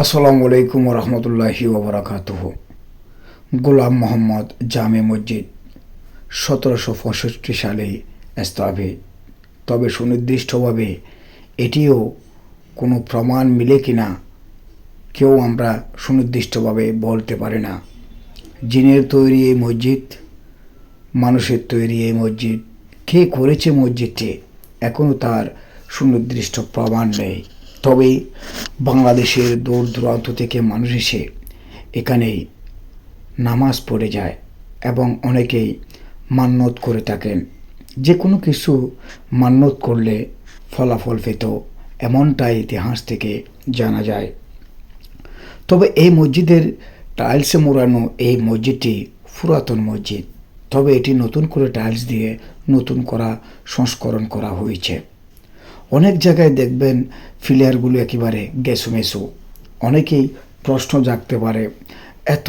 আসসালামু আলাইকুম রহমতুল্লাহি ওবরাকাতুহ। গোলাম মোহাম্মদ জামে মসজিদ সতেরোশো পঁয়ষট্টি সালে স্থাপিত। তবে সুনির্দিষ্টভাবে এটিও কোনো প্রমাণ মিলে কিনা কেউ আমরা সুনির্দিষ্টভাবে বলতে পারি না। জিনের তৈরি এই মসজিদ, মানুষের তৈরি এই মসজিদ, কে করেছে মসজিদটি এখনও তার সুনির্দিষ্ট প্রমাণ নেই। তবে বাংলাদেশের দূর দূরান্ত থেকে মানুষ এসে এখানে নামাজ পড়ে যায় এবং অনেকেই মান্যত করে থাকেন। যে কোনো কিছু মান্যত করলে ফলাফল পেত, এমনটাই ইতিহাস থেকে জানা যায়। তবে এই মসজিদের টাইলসে মোড়ানো এই মসজিদটি পুরাতন মসজিদ, তবে এটি নতুন করে টাইলস দিয়ে নতুন করা, সংস্করণ করা হয়েছে। অনেক জায়গায় দেখবেন ফিলিয়ারগুলো একেবারে গেসু মেসু অনেকেই প্রশ্ন জাগতে পারে, এত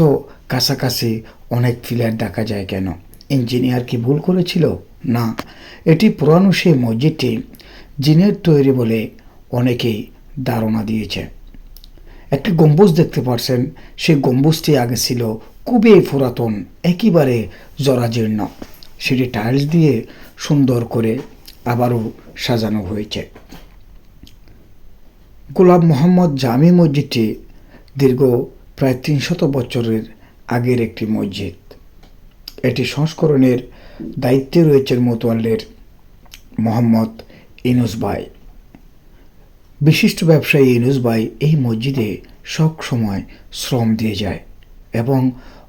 কাছাকাছি অনেক ফিলিয়ার দেখা যায় কেন? ইঞ্জিনিয়ার কি ভুল করেছিল? না। এটি পুরানো সেই মসজিদটি, জিনের তৈরি বলে অনেকেই ধারণা দিয়েছে। একটি গম্বুজ দেখতে পারছেন, সেই গম্বুজটি আগে ছিল খুবই পুরাতন, একেবারে জরাজীর্ণ। সেটি টাইলস দিয়ে সুন্দর করে আবারও সাজানো হয়েছে। গোলাম মোহাম্মদ জামি মসজিদটি দীর্ঘ প্রায় তিনশত বছরের আগের একটি মসজিদ। এটি সংস্করণের দায়িত্বে রয়েছেন মোতোয়াল্লের মোহাম্মদ ইনুস ভাই। বিশিষ্ট ব্যবসায়ী ইনুস ভাই এই মসজিদে সব সময় শ্রম দিয়ে যায় এবং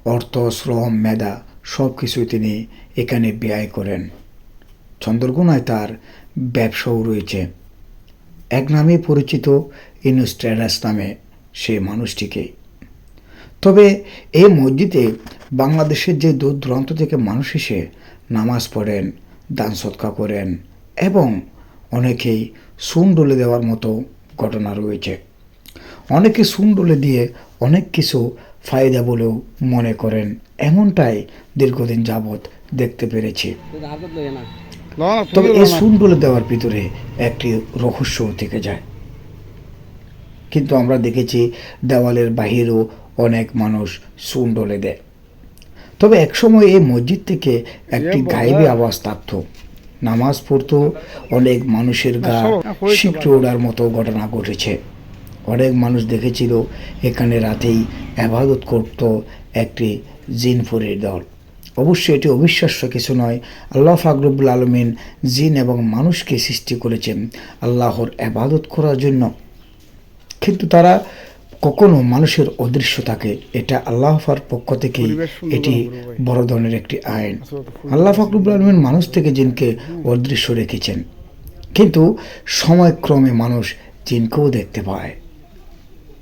অর্থ, শ্রম, মেধা সব কিছুই তিনি এখানে ব্যয় করেন। চন্দ্রকোনায় তার ব্যবসাও রয়েছে। এক নামে পরিচিত ইনুস ট্রেডার্স নামে সে মানুষটিকে। তবে এই মসজিদে বাংলাদেশের যে দূর দূরান্ত থেকে মানুষ এসে নামাজ পড়েন, দান সৎকা করেন এবং অনেকেই সুন ডলে দেওয়ার মতো ঘটনা রয়েছে। অনেকে সুন ডলে দিয়ে অনেক কিছু ফায়দা বলেও মনে করেন। এমনটাই দীর্ঘদিন যাবৎ দেখতে পেরেছি। তবে এই সুন ডলে দেওয়ার ভিতরে একটি রহস্য থেকে যায়। কিন্তু আমরা দেখেছি দেওয়ালের বাহিরেও অনেক মানুষ সুন ডলে দেয়। তবে একসময় এই মসজিদ থেকে একটি গায়েবী আওয়াজ থাকত নামাজ পড়তো অনেক মানুষের গা শিখতে ওড়ার মতো ঘটনা ঘটেছে। অনেক মানুষ দেখেছিল এখানে রাতেই আবাদত করত একটি জিনফুরের দল। অবশ্যই এটি অবিশ্বাস্য কিছু নয়। আল্লাহ ফাকরুবুল আলমিন জিন এবং মানুষকে সৃষ্টি করেছেন আল্লাহর আবাদত করার জন্য। কিন্তু তারা কখনো মানুষের অদৃশ্য থাকে। এটা আল্লাহর পক্ষ থেকে এটি বড় ধরনের একটি আইন। আল্লাহ ফাকরুবুল আলমিন মানুষ থেকে জিনকে অদৃশ্য রেখেছেন। কিন্তু সময়ক্রমে মানুষ জিনকেও দেখতে পায়।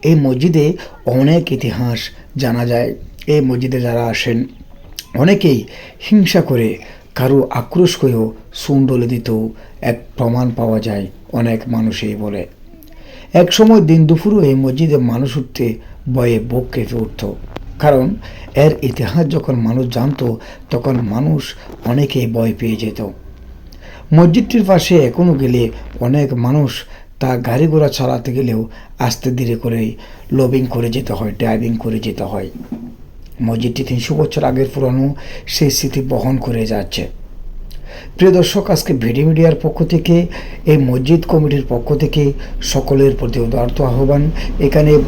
এই মসজিদে অনেক ইতিহাস জানা যায়। এই মসজিদে যারা আসেন অনেকেই হিংসা করে কারও আক্রোশ করেও সুন ডলে দিতেও এক প্রমাণ পাওয়া যায় অনেক মানুষই বলে। এক সময় দিন দুপুরও এই মসজিদে মানুষ উঠতে বয়ে বুক কেঁপে উঠত। কারণ এর ইতিহাস যখন মানুষ জানতো, তখন মানুষ অনেকেই ভয় পেয়ে যেত। মসজিদটির পাশে এখনও গেলে অনেক মানুষ তা গাড়ি ঘোড়া চালাতে গেলেও আস্তে ধীরে করে লবিং করে যেতে হয় ড্রাইভিং করে যেতে হয়। মসজিদটি তিনশো বছর আগের পুরানো সেই স্মৃতি বহন করে যাচ্ছে। প্রিয় দর্শক, আজকে ভিডি মিডিয়ার পক্ষ থেকে, এই মসজিদ কমিটির পক্ষ থেকে সকলের প্রতি উদার্ত আহ্বান। এখানে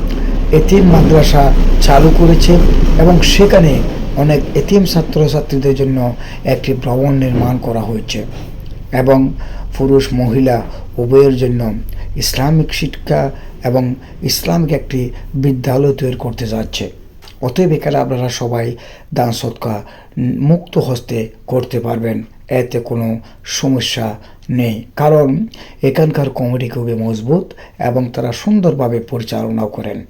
এতিম মাদ্রাসা চালু করেছে এবং সেখানে অনেক এতিম ছাত্রছাত্রীদের জন্য একটি ভ্রমণ নির্মাণ করা হয়েছে এবং পুরুষ, মহিলা উভয়ের জন্য ইসলামিক শিক্ষা এবং ইসলামিক একটি বিদ্যালয় তৈরি করতে যাচ্ছে। অতএব এখানে আপনারা সবাই দান সৎকা মুক্ত হস্তে করতে পারবেন, এতে কোনো সমস্যা নেই। কারণ এখানকার কমিটি খুবই মজবুত এবং তারা সুন্দরভাবে পরিচালনা করেন।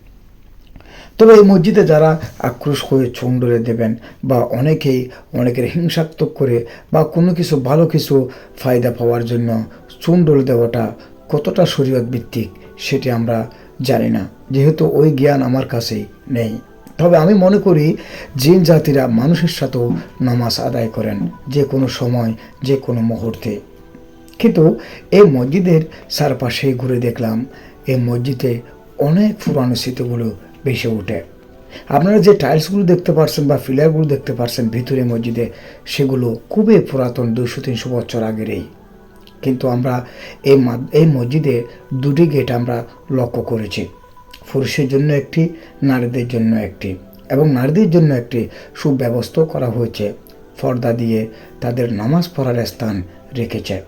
তবে এই মসজিদে যারা আক্রোশ করে চুন্ডরে দেবেন বা অনেকেই অনেকের হিংসাত্মক করে বা কোনো কিছু, ভালো কিছু ফায়দা পাওয়ার জন্য চুন্ডল দেওয়াটা কতটা শরীয়ত ভিত্তিক সেটি আমরা জানি না। যেহেতু ওই জ্ঞান আমার কাছেই নেই। তবে আমি মনে করি জিন জাতিরা মানুষের সাথেও নামাজ আদায় করেন, যে কোনো সময়, যে কোনো মুহূর্তে। কিন্তু এই মসজিদের চারপাশে ঘুরে দেখলাম, এই মসজিদে অনেক পুরানো স্মৃতিগুলো ভেসে ওঠে। আপনারা যে টাইলসগুলো দেখতে পারছেন বা ফিলারগুলো দেখতে পারছেন ভিতরে মসজিদে, সেগুলো খুবই পুরাতন দুশো তিনশো বছর আগেরই কিন্তু আমরা এই এই মসজিদে দুটি গেট আমরা লক্ষ্য করেছি। পুরুষের জন্য একটি, নারীদের জন্য একটি এবং নারীদের জন্য একটি সুব্যবস্থাও করা হয়েছে। পর্দা দিয়ে তাদের নামাজ পড়ার স্থান রেখেছে।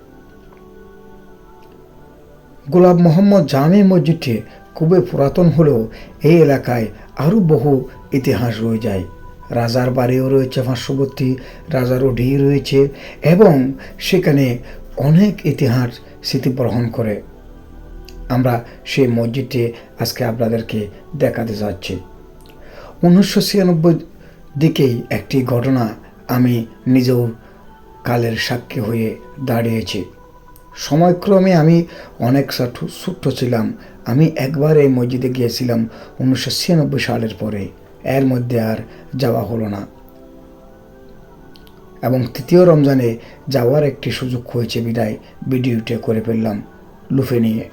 গোলাপ মোহাম্মদ জামে মসজিদটি খুবই পুরাতন হলেও এই এলাকায় আরও বহু ইতিহাস রয়ে যায়। রাজার বাড়িও রয়েছে পার্শ্ববর্তী রাজারও ঢি রয়েছে এবং সেখানে অনেক ইতিহাস স্মৃতি বহন করে। আমরা সেই মসজিদটি আজকে আপনাদেরকে দেখাতে যাচ্ছি। উনিশশো ছিয়ানব্বই দিকেই একটি ঘটনা আমি নিজেও কালের সাক্ষী হয়ে দাঁড়িয়েছি। সময়ক্রমে আমি অনেক ছোট- ছোট্ট ছিলাম। আমি একবার এই মসজিদে গিয়েছিলাম উনিশশো ছিয়ানব্বই সালের পরে। এর মধ্যে আর যাওয়া হলো না। এবং তৃতীয় রমজানে যাওয়ার একটি সুযোগ হয়েছে বিদায়। ভিডিওটি করে ফেললাম। লুফে নিয়ে।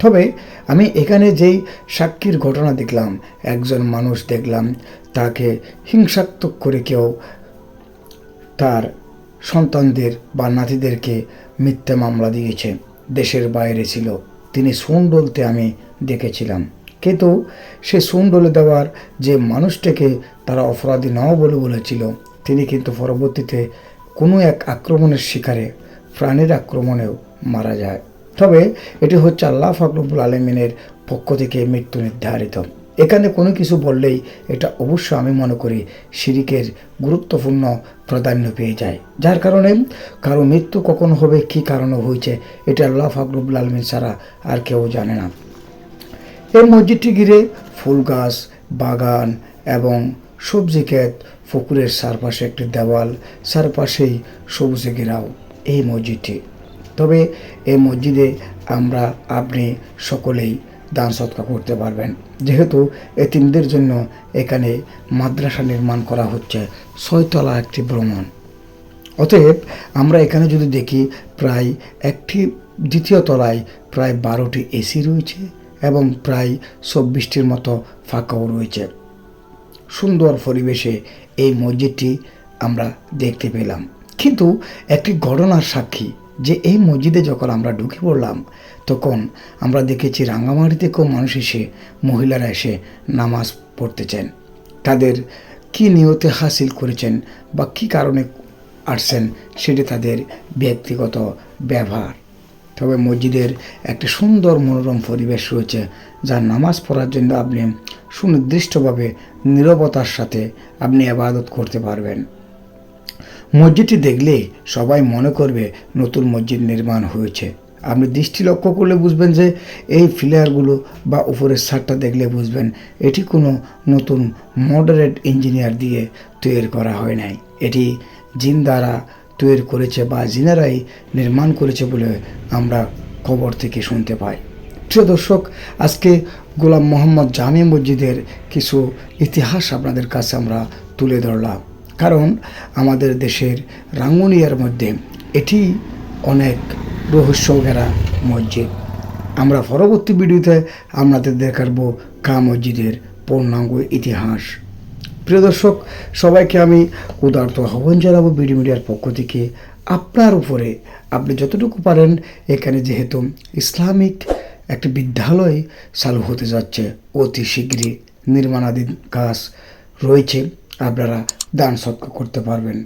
তবে আমি এখানে যেই সাক্ষীর ঘটনা দেখলাম, একজন মানুষ দেখলাম, তাকে হিংসাত্মক করে কেউ তার সন্তানদের বা নাতিদেরকে মিথ্যা মামলা দিয়েছে, দেশের বাইরে ছিল। তিনি সুন ডলতে আমি দেখেছিলাম। কিন্তু সে সুন ডলে দেওয়ার যে মানুষটাকে তারা অপরাধী নাও বলে বলেছিল, তিনি কিন্তু পরবর্তীতে কোনো এক আক্রমণের শিকারে প্রাণের আক্রমণেও মারা যায়। তবে এটি হচ্ছে আল্লাহ ফাকরুবুল আলমিনের পক্ষ থেকে মৃত্যু নির্ধারিত। এখানে কোনো কিছু বললেই এটা অবশ্য আমি মনে করি শিরিকের গুরুত্বপূর্ণ প্রাধান্য পেয়ে যায়। যার কারণে কারও মৃত্যু কখন হবে, কি কারণে হয়েছে, এটা আল্লাহ ফাকরুবুল আলমিন ছাড়া আর কেউ জানে না। এই মসজিদটি ঘিরে ফুল গাছ, বাগান এবং সবজি ক্ষেত, পুকুরের চারপাশে একটি দেওয়াল, চারপাশেই সবুজে ঘেরাও। এই মসজিদটি তবে এই মসজিদে আমরা আপনি সকলেই দান সৎকার করতে পারবেন। যেহেতু এতিমদের জন্য এখানে মাদ্রাসা নির্মাণ করা হচ্ছে, ছয়তলা একটি ভ্রমণ। অতএব আমরা এখানে যদি দেখি, প্রায় একটি দ্বিতীয় তলায় প্রায় বারোটি এসি রয়েছে এবং প্রায় চব্বিশটির মতো ফাঁকাও রয়েছে। সুন্দর পরিবেশে এই মসজিদটি আমরা দেখতে পেলাম। কিন্তু একটি ঘটনার সাক্ষী যে এই মসজিদে যখন আমরা ঢুকে পড়লাম, তখন আমরা দেখেছি রাঙ্গামাটি থেকেও মানুষ এসে, মহিলারা এসে নামাজ পড়তেছেন তাদের কি নিয়তে হাসিল করেছেন বা কি কারণে আসছেন সেটি তাদের ব্যক্তিগত ব্যবহার। তবে মসজিদের একটি সুন্দর মনোরম পরিবেশ রয়েছে, যা নামাজ পড়ার জন্য আপনি সুনির্দিষ্টভাবে নীরবতার সাথে আপনি আবাদত করতে পারবেন। মসজিদটি দেখলে সবাই মনে করবে নতুন মসজিদ নির্মাণ হয়েছে। আপনি দৃষ্টি লক্ষ্য করলে বুঝবেন যে এই ফিলারগুলো বা উপরের ছাদটা দেখলে বুঝবেন এটি কোনো নতুন মডারেট ইঞ্জিনিয়ার দিয়ে তৈরি করা হয় নাই। এটি জিন দ্বারা তৈরি করেছে বা জিনারাই নির্মাণ করেছে বলে আমরা খবর থেকে শুনতে পাই। প্রিয় দর্শক, আজকে গোলাম মোহাম্মদ জামে মসজিদের কিছু ইতিহাস আপনাদের কাছে আমরা তুলে ধরলাম। কারণ আমাদের দেশের রাঙ্গুনিয়ার মধ্যে এটি অনেক রহস্য ঘেরা মসজিদ। আমরা পরবর্তী ভিডিওতে আপনাদের দেখাবো কা মসজিদের পূর্ণাঙ্গ ইতিহাস। প্রিয় দর্শক, সবাইকে আমি উদারত আহ্বান জানাব বিডি মিডিয়ার পক্ষ থেকে। আপনার উপরে আপনি যতটুকু পারেন, এখানে যেহেতু ইসলামিক একটি বিদ্যালয় চালু হতে যাচ্ছে, অতি শীঘ্রই নির্মাণাধীন কাজ রয়েছে। আপনারা দান সৎকার করতে পারবেন।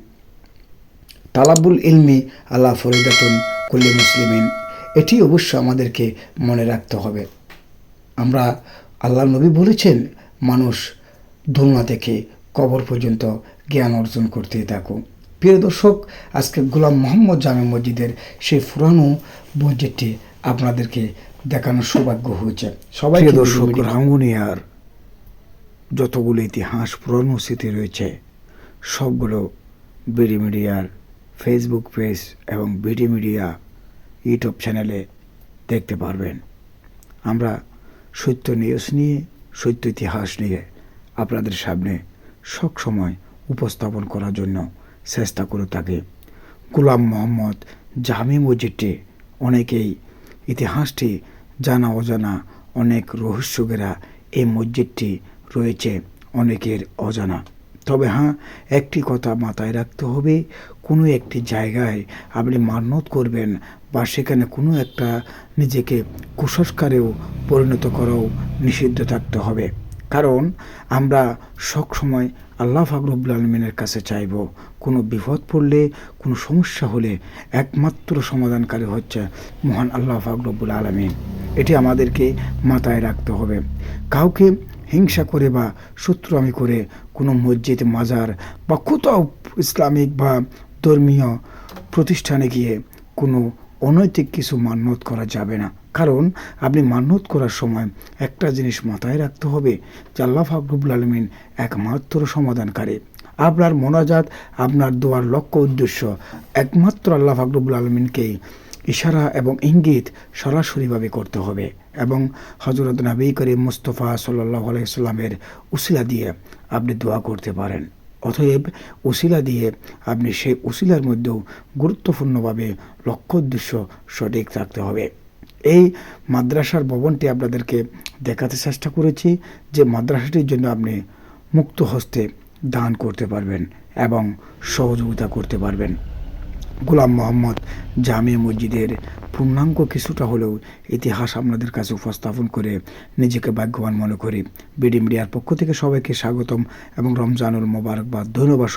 তালাবুল ইলমি আল্লাহ ফরিদাতুন কুল্লি মুসলিমিন এটি অবশ্য আমাদেরকে মনে রাখতে হবে। আমরা আল্লাহ নবী বলেছেন মানুষ ধুলনা থেকে কবর পর্যন্ত জ্ঞান অর্জন করতে থাকুক। প্রিয় দর্শক আজকে গোলাম মোহাম্মদ জামে মসজিদের সেই পুরানো মসজিদটি আপনাদেরকে দেখানোর সৌভাগ্য হয়েছে। সবাই দর্শক দর্শক, রাঙ্গুনিয়ার যতগুলো ইতিহাস পুরনো স্মৃতি রয়েছে, সবগুলো বিডি মিডিয়ার ফেসবুক পেজ এবং বিডি মিডিয়া ইউটিউব চ্যানেলে দেখতে পারবেন। আমরা সত্য নিউজ নিয়ে, সত্য ইতিহাস নিয়ে আপনাদের সামনে সবসময় উপস্থাপন করার জন্য চেষ্টা করে থাকি। গোলাম মোহাম্মদ জামি মসজিদটি অনেকেই ইতিহাসটি জানা অজানা অনেক রহস্যকেরা এই মসজিদটি রয়েছে অনেকের অজানা। তবে হ্যাঁ একটি কথা মাথায় রাখতে হবে, কোনো একটি জায়গায় আপনি মান্যত করবেন বা সেখানে কোনো একটা নিজেকে কুসংস্কারেও পরিণত করাও নিষিদ্ধ থাকতে হবে। কারণ আমরা সবসময় আল্লাহ ফাকরুবুল আলমিনের কাছে চাইব, কোনো বিপদ পড়লে, কোনো সমস্যা হলে একমাত্র সমাধানকারী হচ্ছে মহান আল্লাহ ফাকরুবুল আলমিন। এটি আমাদেরকে মাথায় রাখতে হবে। কাউকে হিংসা করে বা শত্রুয়ামি করে কোনো মসজিদ, মাজার বা কোথাও ইসলামিক বা ধর্মীয় প্রতিষ্ঠানে গিয়ে কোনো অনৈতিক কিছু মান্যত করা যাবে না। কারণ আপনি মান্যত করার সময় একটা জিনিস মাথায় রাখতে হবে যে আল্লাহ ফাকরুবুল আলমিন একমাত্র সমাধানকারী। আপনার মোনাজাত, আপনার দোয়ার লক্ষ্য উদ্দেশ্য একমাত্র আল্লাহ ফাকরুবুল আলমিনকেই ইশারা এবং ইঙ্গিত সরাসরিভাবে করতে হবে। এবং হজরত নবী করিম মুস্তফা সাল্লাহ আলাইসাল্লামের উসিলা দিয়ে আপনি দোয়া করতে পারেন। অতএব উসিলা দিয়ে আপনি সেই উসিলার মধ্যেও গুরুত্বপূর্ণভাবে লক্ষ্য উদ্দেশ্য সঠিক থাকতে হবে। এই মাদ্রাসার ভবনটি আপনাদেরকে দেখাতে চেষ্টা করেছি যে মাদ্রাসাটির জন্য আপনি মুক্ত হস্তে দান করতে পারবেন এবং সহযোগিতা করতে পারবেন। গোলাম মোহাম্মদ জামে মসজিদের পূর্ণাঙ্গ কিছুটা হলেও ইতিহাস আপনাদের কাছে উপস্থাপন করে নিজেকে ভাগ্যবান মনে করি। বিডি মিডিয়ার পক্ষ থেকে সবাইকে স্বাগতম এবং রমজানুল মোবারকবাদ। ধন্যবাদ